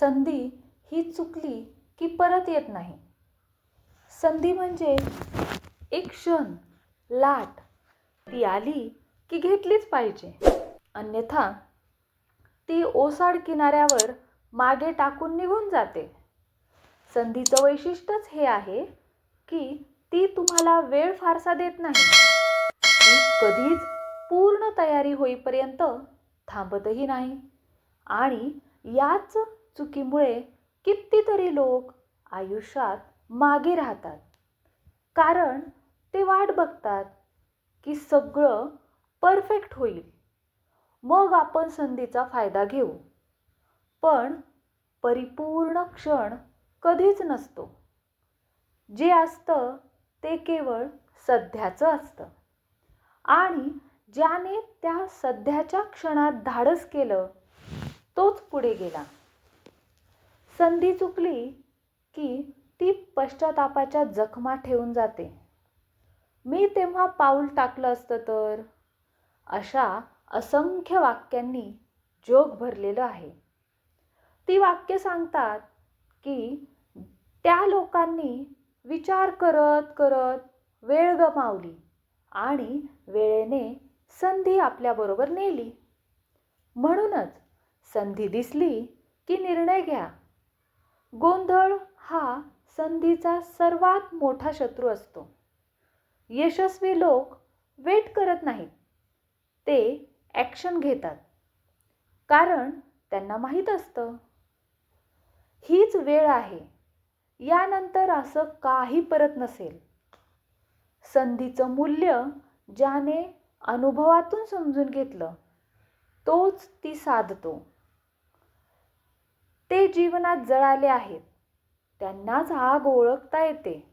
संधी ही चुकली की परत येत नाही. संधी म्हणजे एक क्षण लाट. ती आली की घेतलीच पाहिजे. अन्यथा ती ओसाड किनाऱ्यावर मागे टाकून निघून जाते. संधीचं वैशिष्ट्यच हे आहे की ती तुम्हाला वेळ फारसा देत नाही. ती कधीच पूर्ण तयारी होईपर्यंत थांबतही नाही. आणि याच चुकीमुळे कितीतरी लोक आयुष्यात मागे राहतात. कारण ते वाट बघतात की सगळं परफेक्ट होईल. मग आपण संधीचा फायदा घेऊ. पण परिपूर्ण क्षण कधीच नसतो. जे असतं ते केवळ सध्याचं असतं. आणि ज्याने त्या सध्याच्या क्षणात धाडस केलं तोच पुढे गेला. संधी चुकली की ती पश्चातापाच्या जखमा ठेवून जाते. मी तेव्हा पाऊल टाकलं असतं तर? अशा असंख्य वाक्यांनी जोग भरलेलं आहे. ती वाक्य सांगतात की त्या लोकांनी विचार करत करत वेळ गमावली आणि वेळेने संधी आपल्याबरोबर नेली. म्हणूनच संधी दिसली की निर्णय घ्या. गोंधळ हा संधीचा सर्वात मोठा शत्रू असतो. यशस्वी लोक वेट करत नाहीत. ते ॲक्शन घेतात. कारण त्यांना माहीत असतं. हीच वेळ आहे. यानंतर असं काही परत नसेल. संधीचं मूल्य ज्याने अनुभवातून समजून घेतलं तोच ती साधतो. ते जीवनात जळाले आहेत. त्यांनाच आग ओळखता येते.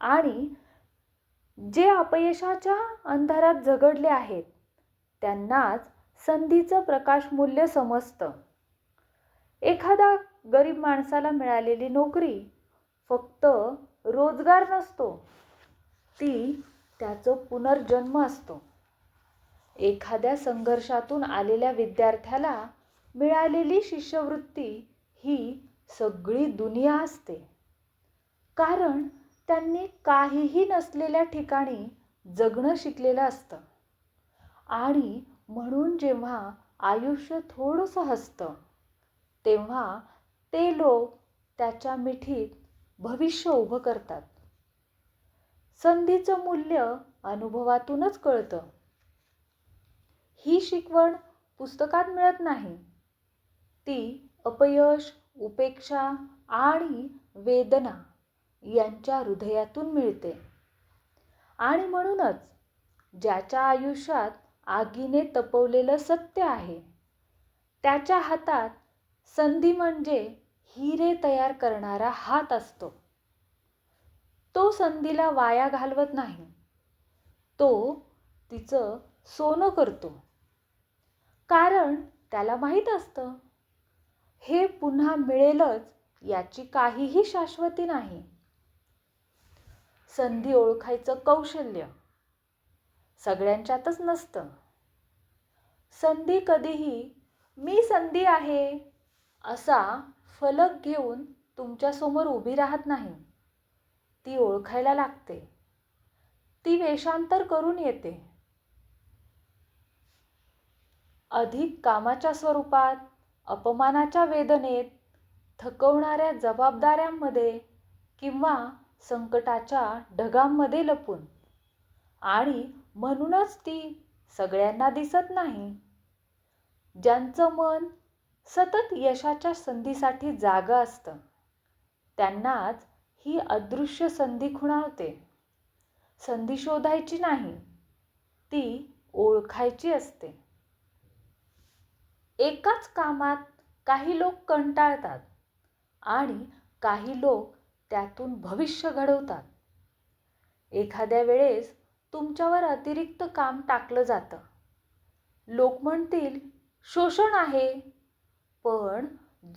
आणि जे अपयशाच्या अंधारात झगडले आहेत त्यांनाच संधीचं प्रकाश मूल्य समजतं. एखादा गरीब माणसाला मिळालेली नोकरी फक्त रोजगार नसतो ती त्याचं पुनर्जन्म असतो. एखाद्या संघर्षातून आलेल्या विद्यार्थ्याला मिळालेली शिष्यवृत्ती ही सगळी दुनिया असते. कारण त्यांनी काहीही नसलेल्या ठिकाणी जगणं शिकलेलं असतं. आणि म्हणून जेव्हा आयुष्य थोडंसं हसतं तेव्हा ते लोक त्याच्या मिठीत भविष्य उभं करतात. संधीचं मूल्य अनुभवातूनच कळतं. ही शिकवण पुस्तकात मिळत नाही. ती अपयश उपेक्षा आणि वेदना यांच्या हृदयातून मिळते. आणि म्हणूनच ज्याच्या आयुष्यात आगीने तपवलेलं सत्य आहे त्याच्या हातात संधी म्हणजे हिरे तयार करणारा हात असतो. तो संधीला वाया घालवत नाही. तो तिचं सोनं करतो. कारण त्याला माहीत असतं हे पुन्हा मिळेलच याची काहीही शाश्वती नाही. संधी ओळखायचं कौशल्य सगळ्यांच्यातच नसतं. संधी कधीही मी संधी आहे असा फलक घेऊन तुमच्यासमोर उभी राहत नाही. ती ओळखायला लागते. ती वेषांतर करून येते. अधिक कामाच्या स्वरूपात अपमानाच्या वेदनेत थकवणाऱ्या जबाबदाऱ्यांमध्ये किंवा संकटाच्या ढगांमध्ये लपून. आणि म्हणूनच ती सगळ्यांना दिसत नाही. ज्यांचं मन सतत यशाच्या संधीसाठी जागं असतं त्यांनाच ही अदृश्य संधी खुणावते. संधी शोधायची नाही ती ओळखायची असते. एकाच कामात काही लोक कंटाळतात आणि काही लोक त्यातून भविष्य घडवतात. एखाद्या वेळेस तुमच्यावर अतिरिक्त काम टाकलं जातं. लोक म्हणतील शोषण आहे. पण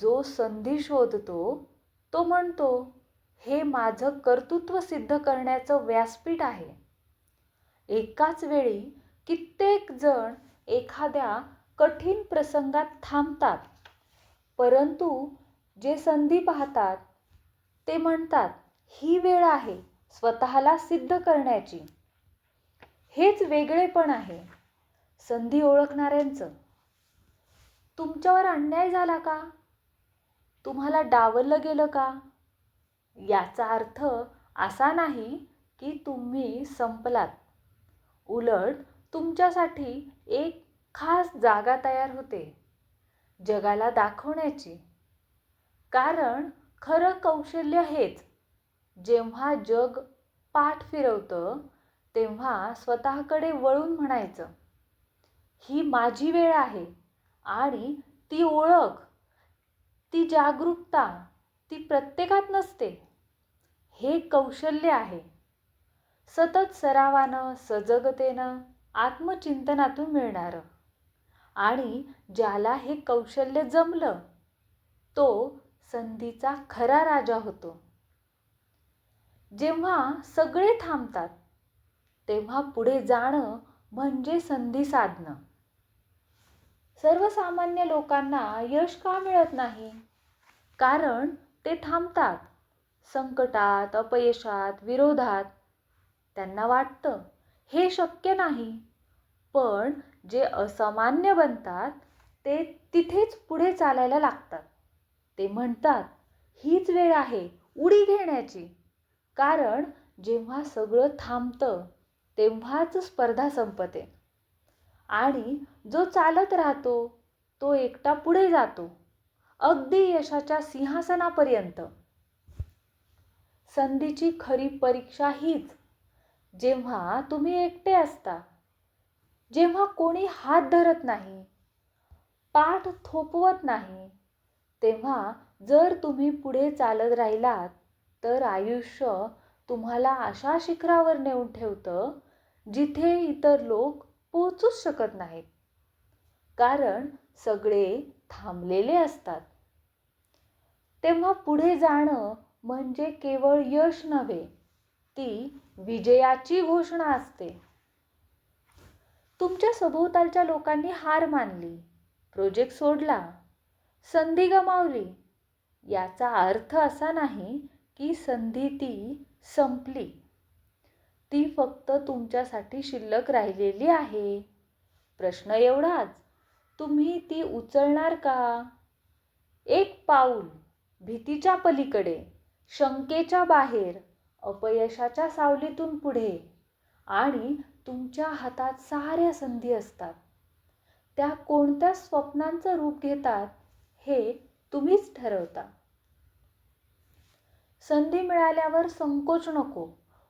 जो संधी शोधतो तो म्हणतो हे माझं कर्तृत्व सिद्ध करण्याचं व्यासपीठ आहे. एकाच वेळी कित्येक जण एखाद्या कठीण प्रसंगात थांबतात. परंतु जे संधी पाहतात ते म्हणतात ही वेळ आहे स्वतःला सिद्ध करण्याची. हेच वेगळेपण आहे. संधी ओळखणाऱ्यांचं. तुमच्यावर अन्याय झाला का? तुम्हाला डावललं गेलं का? याचा अर्थ असा नाही की तुम्ही संपलात. उलट तुमच्यासाठी एक खास जागा तयार होते. जगाला दाखवण्याची. कारण खरं कौशल्य हेच. जेव्हा जग पाठ फिरवतं तेव्हा स्वतःकडे वळून म्हणायचं ही माझी वेळ आहे आणि ती ओळख ती जागरूकता ती प्रत्येकात नसते. हे कौशल्य आहे. सतत सरावानं सजगतेनं आत्मचिंतनातून मिळणारं. आणि ज्याला हे कौशल्य जमलं तो संधीचा खरा राजा होतो. जेव्हा सगळे थांबतात तेव्हा पुढे जाणं म्हणजे संधी साधणं. सर्वसामान्य लोकांना यश का मिळत नाही? कारण ते थांबतात संकटात अपयशात विरोधात. त्यांना वाटतं हे शक्य नाही. पण जे असामान्य बनतात ते तिथेच पुढे चालायला लागतात. ते म्हणतात हीच वेळ आहे उडी घेण्याची. कारण जेव्हा सगळं थांबतं तेव्हाच स्पर्धा संपते. आणि जो चालत राहतो तो एकटा पुढे जातो अगदी यशाच्या सिंहासनापर्यंत. संधीची खरी परीक्षा हीच. जेव्हा तुम्ही एकटे असता जेव्हा कोणी हात धरत नाही पाठ थोपवत नाही तेव्हा जर तुम्ही पुढे चालत राहिलात तर आयुष्य तुम्हाला अशा शिखरावर नेऊन ठेवतं जिथे इतर लोक पोचूच शकत नाहीत. कारण सगळे थांबलेले असतात. तेव्हा पुढे जाणं म्हणजे केवळ यश नव्हे ती विजयाची घोषणा असते. तुमच्या सभोवतालच्या लोकांनी हार मानली प्रोजेक्ट सोडला संधी गमावली. याचा अर्थ असा नाही की संधी ती संपली. ती फक्त तुमच्यासाठी शिल्लक राहिलेली आहे. प्रश्न एवढाच तुम्ही ती उचलणार का? एक पाऊल भीतीच्या पलीकडे शंकेच्या बाहेर अपयशाच्या सावलीतून पुढे आणि तुमच्या हातात साऱ्या संधी असतात. त्या कोणत्या स्वप्नांचं रूप घेतात हे तुम्हीच ठरवता. संधी मिळाल्यावर संकोच नको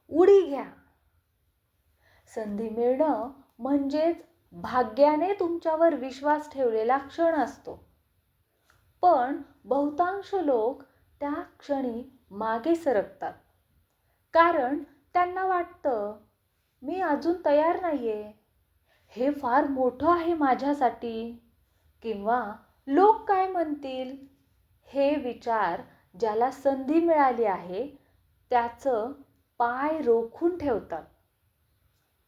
उडी घ्या. संधी मिळणं म्हणजेच भाग्याने तुमच्यावर विश्वास ठेवलेला क्षण असतो. पण बहुतांश लोक त्या क्षणी मागे सरकतात. कारण त्यांना वाटतं मी अजून तयार नाही आहे हे फार मोठं आहे माझ्यासाठी. किंवा लोक काय म्हणतील? हे विचार ज्याला संधी मिळाली आहे त्याचं पाय रोखून ठेवतात.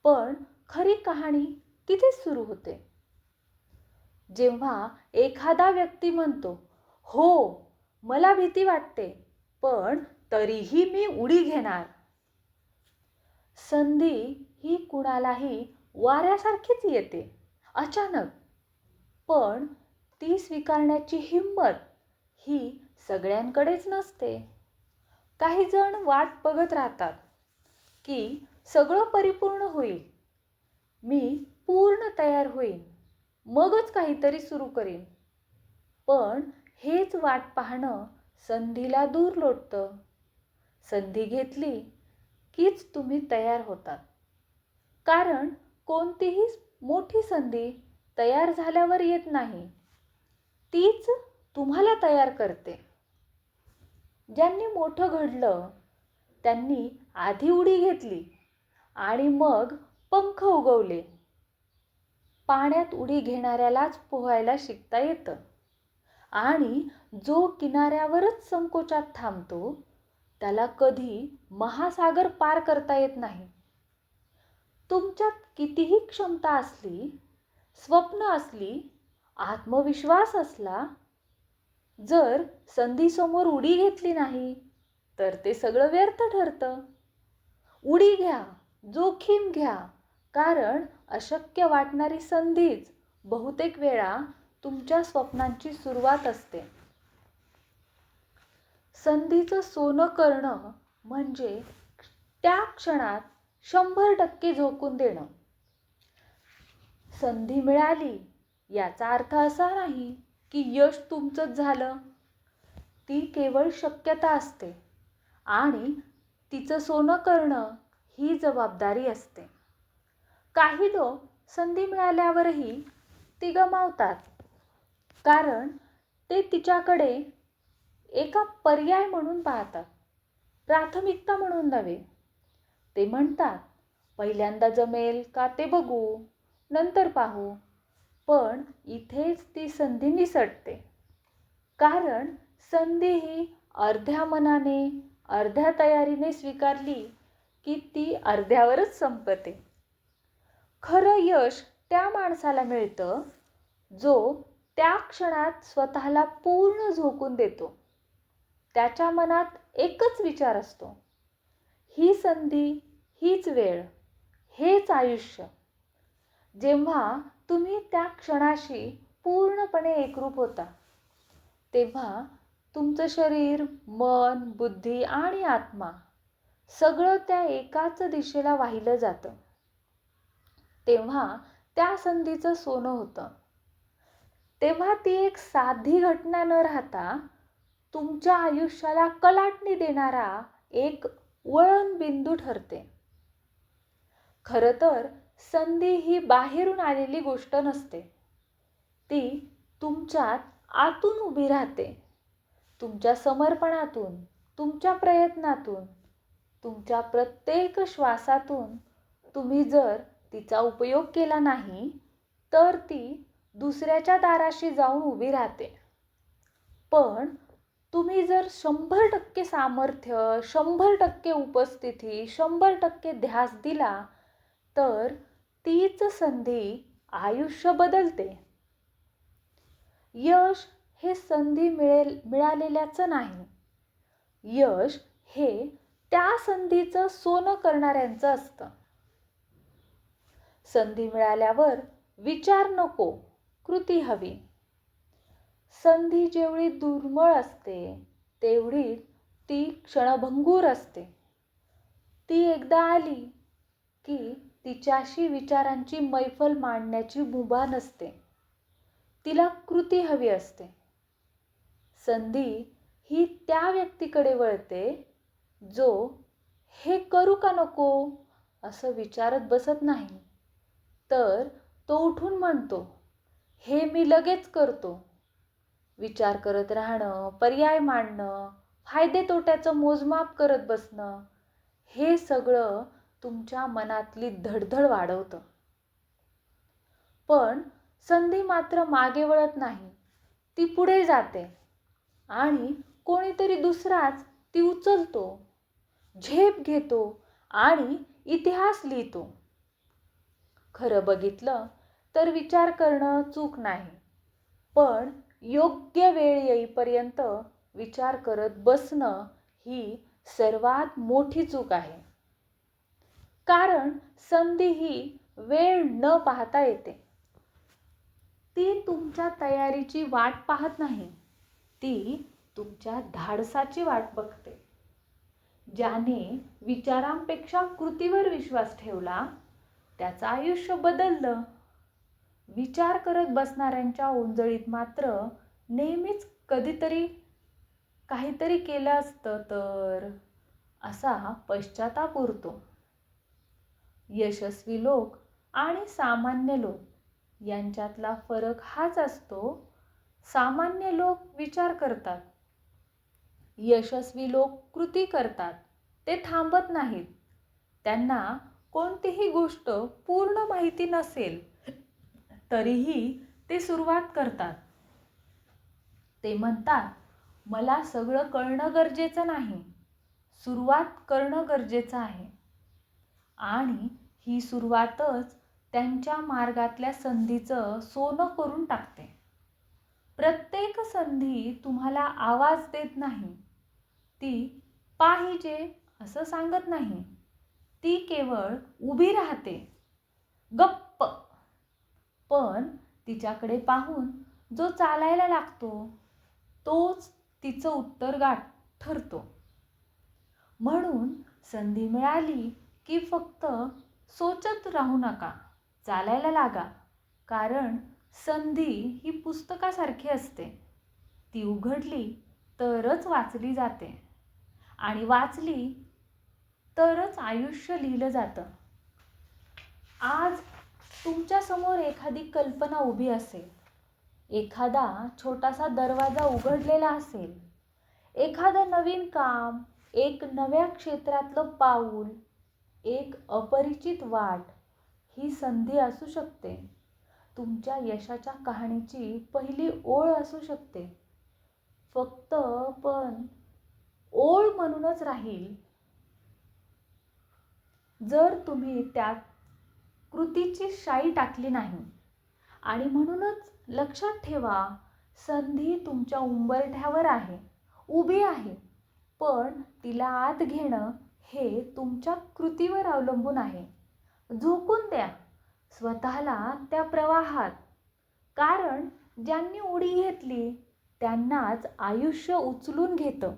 पण खरी कहाणी तिथेच सुरू होते? जेव्हा एखादा व्यक्ती म्हणतो हो मला भीती वाटते पण तरीही मी उडी घेणार. संधी ही कुणालाही वाऱ्यासारखीच येते. अचानक. पण ती स्वीकारण्याची हिंमत ही सगळ्यांकडेच नसते. काही जण वाट बघत राहतात की सगळं परिपूर्ण होईल. मी पूर्ण तयार होईन. मगच काहीतरी सुरू करीन. पण हेच वाट पाहणं संधीला दूर लोटतं. संधी घेतली कीच तुम्ही तयार होतात. कारण कोणतीही मोठी संधी तयार झाल्यावर येत नाही. तीच तुम्हाला तयार करते. ज्यांनी मोठं घडलं त्यांनी आधी उडी घेतली आणि मग पंख उगवले. पाण्यात उडी घेणाऱ्यालाच पोहायला शिकता येतं. आणि जो किनाऱ्यावरच संकोचात थांबतो त्याला कधी महासागर पार करता येत नाही. तुमच्यात कितीही क्षमता असली स्वप्न असली आत्मविश्वास असला जर संधीसमोर उडी घेतली नाही तर ते सगळं व्यर्थ ठरतं. उडी घ्या जोखीम घ्या कारण अशक्य वाटणारी संधीच बहुतेक वेळा तुमच्या स्वप्नांची सुरुवात असते. संधीचं सोनं करणं म्हणजे त्या क्षणात शंभर टक्के झोकून देणं. संधी मिळाली याचा अर्थ असा नाही की यश तुमचंच झालं. ती केवळ शक्यता असते आणि तिचं सोनं करणं ही जबाबदारी असते. काही लोक संधी मिळाल्यावरही ती गमावतात कारण ते तिच्याकडे एका पर्याय म्हणून पाहतात प्राथमिकता म्हणून नव्हे. ते म्हणतात पहिल्यांदा जमेल का ते बघू नंतर पाहू. पण इथेच ती संधी निसटते. कारण संधी ही अर्ध्या मनाने अर्ध्या तयारीने स्वीकारली की ती अर्ध्यावरच संपते. खरं यश त्या माणसाला मिळतं जो त्या क्षणात स्वतःला पूर्ण झोकून देतो. त्याच्या मनात एकच विचार असतो. ही संधी हीच वेळ हेच आयुष्य. जेव्हा तुम्ही त्या क्षणाशी पूर्णपणे एकरूप होता तेव्हा तुमचं शरीर मन बुद्धी आणि आत्मा सगळं त्या एकाच दिशेला वाहिलं जातं. तेव्हा त्या संधीचं सोनं होतं. तेव्हा ती एक साधी घटना न राहता तुमच्या आयुष्याला कलाटणी देणारा एक वळण बिंदू ठरते. खरं तर संधी ही बाहेरून आलेली गोष्ट नसते. ती तुमच्यात आतून उभी राहते. तुमच्या समर्पणातून तुमच्या प्रयत्नातून तुमच्या प्रत्येक श्वासातून तुम्ही जर तिचा उपयोग केला नाही तर ती दुसऱ्याच्या दाराशी जाऊन उभी राहते. पण तुम्ही जर शंभर टक्के सामर्थ्य शंभर टक्के उपस्थिती शंभर टक्के ध्यास दिला तर तीच संधी आयुष्य बदलते. यश हे संधी मिळेल मिळालेल्याचं नाही. यश हे त्या संधीचं सोनं करणाऱ्यांचं असतं. संधी मिळाल्यावर विचार नको कृती हवी. संधी जेवढी दुर्मळ असते तेवढी ती क्षणभंगूर असते. ती एकदा आली की तिच्याशी विचारांची मैफल मांडण्याची मुभा नसते. तिला कृती हवी असते. संधी ही त्या व्यक्तीकडे वळते जो हे करू का नको असं विचारत बसत नाही. तर तो उठून म्हणतो हे मी लगेच करतो. विचार करत राहणं पर्याय मांडणं फायदे तोट्याचं मोजमाप करत बसणं हे सगळं तुमच्या मनातली धडधड वाढवतं. पण संधी मात्र मागे वळत नाही ती पुढे जाते आणि कोणीतरी दुसराच ती उचलतो झेप घेतो आणि इतिहास लिहितो. खरं बघितलं तर विचार करणं चूक नाही पण योग्य वेळ येईपर्यंत विचार करत बसणं ही सर्वात मोठी चूक आहे. कारण संधी ही वेळ न पाहता येते. ती तुमच्या तयारीची वाट पाहत नाही. ती तुमच्या धाडसाची वाट बघते. ज्याने विचारांपेक्षा कृतीवर विश्वास ठेवला त्याचं आयुष्य बदललं. विचार करत बसणाऱ्यांच्या ओंजळीत मात्र नेहमीच कधीतरी काहीतरी केलं असतं तर असा पश्चाताप उरतो. यशस्वी लोक आणि सामान्य लोक यांच्यातला फरक हाच असतो सामान्य लोक विचार करतात. यशस्वी लोक कृती करतात ते थांबत नाहीत. त्यांना कोणतीही गोष्ट पूर्ण माहिती नसेल. तरीही ते सुरुवात करतात. ते म्हणतात मला सगळं कळणं गरजेचं नाही. सुरुवात करणं गरजेचं आहे. आणि ही सुरुवातच त्यांच्या मार्गातल्या संधीचं सोनं करून टाकते. प्रत्येक संधी तुम्हाला आवाज देत नाही. ती पाहिजे असं सांगत नाही. ती केवळ उभी राहते. गप्प. पण तिच्याकडे पाहून जो चालायला लागतो तोच तिचं उत्तर गाठ ठरतो. म्हणून संधी मिळाली की फक्त सोचत राहू नका चालायला लागा कारण संधी ही पुस्तकासारखी असते. ती उघडली तरच वाचली जाते आणि वाचली तरच आयुष्य लिहिलं जातं. आज तुमच्यासमोर एखादी कल्पना उभी असेल एखादा छोटासा दरवाजा उघडलेला असेल एखादं नवीन काम एक नव्या क्षेत्रातलं पाऊल एक अपरिचित वाट ही संधी असू शकते. तुमच्या यशाच्या कहाणीची पहिली ओळ असू शकते. फक्त पण ओळ म्हणूनच राहील. जर तुम्ही त्यात कृतीची शाई टाकली नाही. आणि म्हणूनच लक्षात ठेवा संधी तुमच्या उंबरठ्यावर आहे उभी आहे. पण तिला आत घेणं हे तुमच्या कृतीवर अवलंबून आहे. झोकून द्या स्वतःला त्या प्रवाहात. कारण ज्यांनी उडी घेतली त्यांनाच आयुष्य उचलून घेतं.